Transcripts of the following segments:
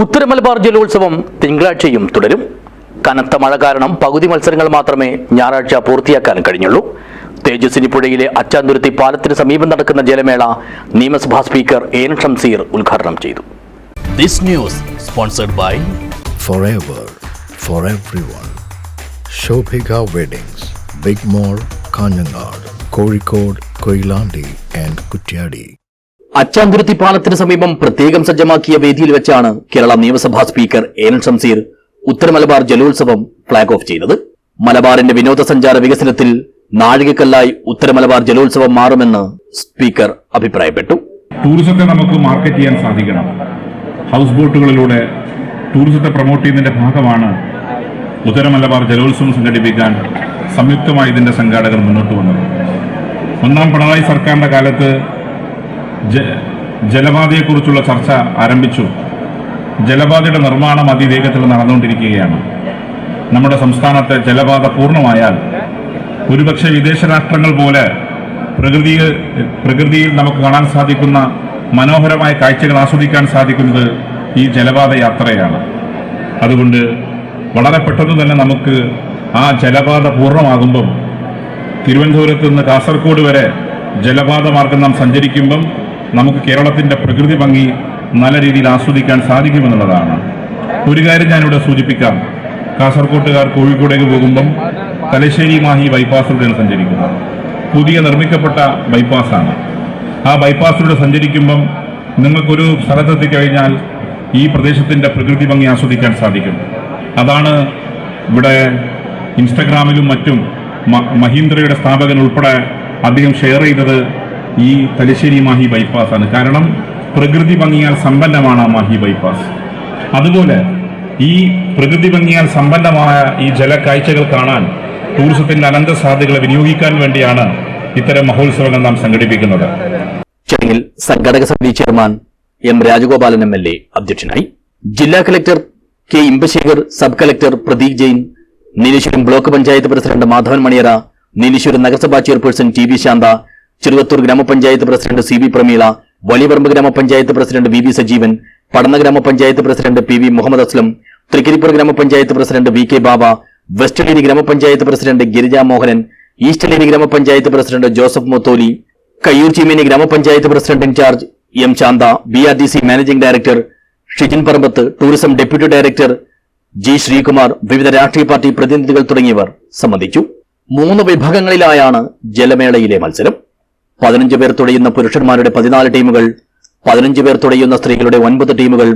ഉത്തര മലബാർ ജലോത്സവം തിങ്കളാഴ്ചയും തുടരും. കനത്ത മഴ കാരണം പകുതി മത്സരങ്ങൾ മാത്രമേ ഞായറാഴ്ച പൂർത്തിയാക്കാൻ കഴിഞ്ഞുള്ളൂ. തേജസ്വിനി പുഴയിലെ അച്ചാന്തുരുത്തി പാലത്തിന് സമീപം നടക്കുന്ന ജലമേള നിയമസഭാ സ്പീക്കർ എൻ ഷംസീർ ഉദ്ഘാടനം ചെയ്തു. This news sponsored by Kozhikode, Koilandi and Kutyadi. Achanthuruthi പാലത്തിന് സമീപം പ്രത്യേകം സജ്ജമാക്കിയ വേദിയിൽ വെച്ചാണ് കേരള നിയമസഭാ സ്പീക്കർ എൻ ഷംസീർ ഉത്തര മലബാർ ജലോത്സവം ഫ്ളാഗ് ഓഫ് ചെയ്തത്. മലബാറിന്റെ വിനോദസഞ്ചാര വികസനത്തിൽ നാഴികക്കല്ലായി ഉത്തര മലബാർ ജലോത്സവം മാറുമെന്ന് സ്പീക്കർ അഭിപ്രായപ്പെട്ടു. ടൂറിസത്തെ നമുക്ക് മാർക്കറ്റ് ചെയ്യാൻ സാധിക്കണം. ഹൗസ് ബോട്ടുകളിലൂടെ ടൂറിസത്തെ പ്രൊമോട്ട് ചെയ്യുന്നതിന്റെ ഭാഗമാണ് ഉത്തര മലബാർ ജലോത്സവം സംഘടിപ്പിക്കാൻ സംയുക്തമായി ഇതിന്റെ സംഘാടകർ മുന്നോട്ട് വന്നത്. ഒന്നാം പിണറായി സർക്കാരിന്റെ കാലത്ത് ജലപാതയെക്കുറിച്ചുള്ള ചർച്ച ആരംഭിച്ചു. ജലപാതയുടെ നിർമ്മാണം അതിവേഗത്തിൽ നടന്നുകൊണ്ടിരിക്കുകയാണ്. നമ്മുടെ സംസ്ഥാനത്തെ ജലപാത പൂർണമായാൽ ഒരുപക്ഷെ വിദേശ രാഷ്ട്രങ്ങൾ പോലെ പ്രകൃതിയിൽ പ്രകൃതിയിൽ നമുക്ക് കാണാൻ സാധിക്കുന്ന മനോഹരമായ കാഴ്ചകൾ ആസ്വദിക്കാൻ സാധിക്കുന്നത് ഈ ജലപാത യാത്രയാണ്. അതുകൊണ്ട് വളരെ പെട്ടെന്ന് തന്നെ നമുക്ക് ആ ജലപാത പൂർണമാകുമ്പം തിരുവനന്തപുരത്ത് നിന്ന് കാസർഗോഡ് വരെ ജലപാത മാർഗം നാം സഞ്ചരിക്കുമ്പം നമുക്ക് കേരളത്തിന്റെ പ്രകൃതി ഭംഗി നല്ല രീതിയിൽ ആസ്വദിക്കാൻ സാധിക്കുമെന്നുള്ളതാണ്. ഒരു കാര്യം ഞാനിവിടെ സൂചിപ്പിക്കാം. കാസർകോട്ടുകാർ കോഴിക്കോടേക്ക് പോകുമ്പം തലശ്ശേരി മാഹി ബൈപ്പാസിലൂടെയാണ് സഞ്ചരിക്കുന്നത്. പുതിയ നിർമ്മിക്കപ്പെട്ട ബൈപ്പാസാണ് ആ ബൈപ്പാസിലൂടെ സഞ്ചരിക്കുമ്പം നിങ്ങൾക്കൊരു സ്ഥലത്തെത്തിക്കഴിഞ്ഞാൽ ഈ പ്രദേശത്തിന്റെ പ്രകൃതി ഭംഗി ആസ്വദിക്കാൻ സാധിക്കും. അതാണ് ഇവിടെ ഇൻസ്റ്റഗ്രാമിലും മറ്റും മഹീന്ദ്രയുടെ സ്ഥാപകൻ ഉൾപ്പെടെ അദ്ദേഹം ഷെയർ ചെയ്തത് ഈ തലശ്ശേരി മാഹി ബൈപ്പാസാണ് കാരണം പ്രകൃതി ഭംഗിയാൽ സമ്പന്നമാണ് മാഹി ബൈപ്പാസ് അതുപോലെ ഈ പ്രകൃതി ഭംഗിയാൽ സമ്പന്നമായ ഈ ജലക്കാഴ്ചകൾ കാണാൻ ടൂറിസത്തിന്റെ അനന്ത സാധ്യതകളെ വിനിയോഗിക്കാൻ വേണ്ടിയാണ് ഇത്തരം മഹോത്സവങ്ങൾ നാം സംഘടിപ്പിക്കുന്നത്. ചടങ്ങിൽ സംഘടക സമിതി chairman M Rajagopalan M L A അധ്യക്ഷനായി ജില്ലാ collector K Inbasekar sub collector Pradeep Jain Nileshwaram block panchayat president Madhavan Maniyara Nileshwaram നഗരസഭാ chairperson T V Shantha Cheruvathur ഗ്രാമപഞ്ചായത്ത് president C V Prameela Valiyaparamba ഗ്രാമപഞ്ചായത്ത് president V V Sajeevan Padanna ഗ്രാമപഞ്ചായത്ത് president P V Muhammad Aslam Thrikaripur ഗ്രാമപഞ്ചായത്ത് president V K Baba west ലേനി ഗ്രാമപഞ്ചായത്ത് president Girija Mohanan east ലേനി ഗ്രാമപഞ്ചായത്ത് president Joseph Mutholi Kayyur Cheemeni ഗ്രാമപഞ്ചായത്ത് president in charge M Shantha B R D C managing director Shijin Parambath tourism deputy director G Sreekumar വിവിധ രാഷ്ട്രീയ party പ്രതിനിധികൾ തുടങ്ങിയവർ സംബന്ധിച്ചു. മൂന്ന് വിഭാഗങ്ങളിലായാണ് ജലമേളയിലെ മത്സരം. പതിനഞ്ച് പേർ തുഴയുന്ന പുരുഷന്മാരുടെ പതിനാല് ടീമുകൾ പതിനഞ്ച് പേർ തുഴയുന്ന സ്ത്രീകളുടെ ഒൻപത് ടീമുകൾ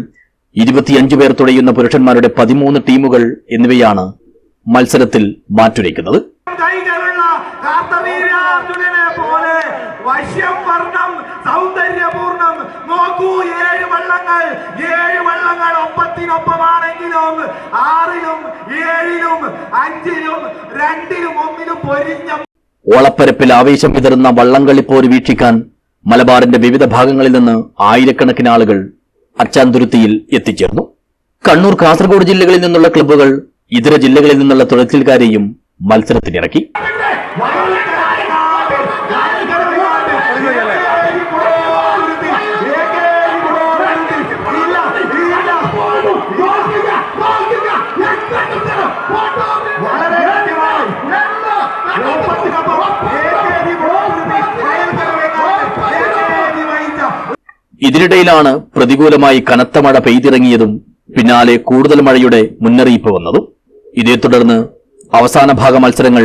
ഇരുപത്തിയഞ്ച് പേർ തുഴയുന്ന പുരുഷന്മാരുടെ പതിമൂന്ന് ടീമുകൾ എന്നിവയാണ് മത്സരത്തിൽ മാറ്റുരയ്ക്കുന്നത് സൗന്ദര്യപൂർണം ആറിലും ഏഴിലും അഞ്ചിലും രണ്ടിലും ഒന്നിലും പൊരിഞ്ഞ ഓളപ്പരപ്പിൽ ആവേശം വിതറുന്ന വള്ളംകളിപ്പോര് വീക്ഷിക്കാൻ മലബാറിന്റെ വിവിധ ഭാഗങ്ങളിൽ നിന്ന് ആയിരക്കണക്കിന് ആളുകൾ അച്ചാന്തുരുത്തിയിൽ എത്തിച്ചേർന്നു. കണ്ണൂർ കാസർഗോഡ് ജില്ലകളിൽ നിന്നുള്ള ക്ലബ്ബുകൾ ഇതര ജില്ലകളിൽ നിന്നുള്ള തുഴച്ചിൽക്കാരെയും മത്സരത്തിനിറക്കി. ഇതിനിടയിലാണ് പ്രതികൂലമായി കനത്ത മഴ പെയ്തിറങ്ങിയതും പിന്നാലെ കൂടുതൽ മഴയുടെ മുന്നറിയിപ്പ് വന്നതും. ഇതേ തുടർന്ന് അവസാന ഭാഗ മത്സരങ്ങൾ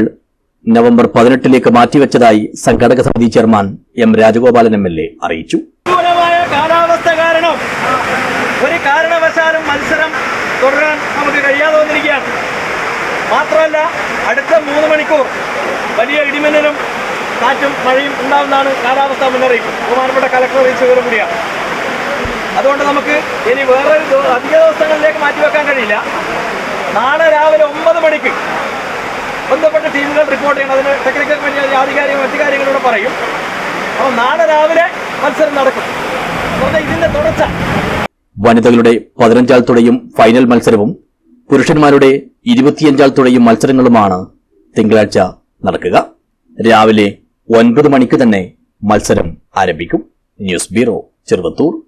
നവംബർ പതിനെട്ടിലേക്ക് മാറ്റിവെച്ചതായി സംഘടക സമിതി chairman M Rajagopalan M L A അറിയിച്ചു. കാലാവസ്ഥ കാരണം ഒരു കാരണവശാലും മത്സരം തുടരാൻ നമുക്ക് കഴിയാതെ വന്നിരിക്കുകയാണ്. മാത്രമല്ല അടുത്ത മൂന്ന് മണിക്കൂർ വലിയ ഇടിമിന്നലും കാറ്റും മഴയും ഉണ്ടാവുന്നതാണ് കാലാവസ്ഥാ മുന്നറിയിപ്പ്. ബഹുമാനപ്പെട്ട കലക്ടർ അറിയിച്ച വിവരം കൂടിയാണ്. അതുകൊണ്ട് നമുക്ക് ഇനി ദിവ- അധിക ദിവസങ്ങളിലേക്ക് മാറ്റിവെക്കാൻ കഴിയില്ല. നാളെ രാവിലെ ഒമ്പത് മണിക്ക് ബന്ധപ്പെട്ട ടീമുകൾ റിപ്പോർട്ട് ചെയ്യണം. അതിന് ടെക്നിക്കൽ കമ്മിറ്റി ആധികാരികൾ മറ്റു കാര്യങ്ങളൂടെ പറയും. അപ്പോൾ നാളെ രാവിലെ മത്സരം നടക്കും. അതുകൊണ്ട് ഇതിന്റെ തുടർച്ച. വനിതകളുടെ പതിനഞ്ചാൾ തുഴയും ഫൈനൽ മത്സരവും പുരുഷന്മാരുടെ ഇരുപത്തിയഞ്ചാൾ തുഴയും മത്സരങ്ങളുമാണ് തിങ്കളാഴ്ച നടക്കുക. രാവിലെ ഒൻപത് മണിക്ക് തന്നെ മത്സരം ആരംഭിക്കും. News bureau Cheruvathur.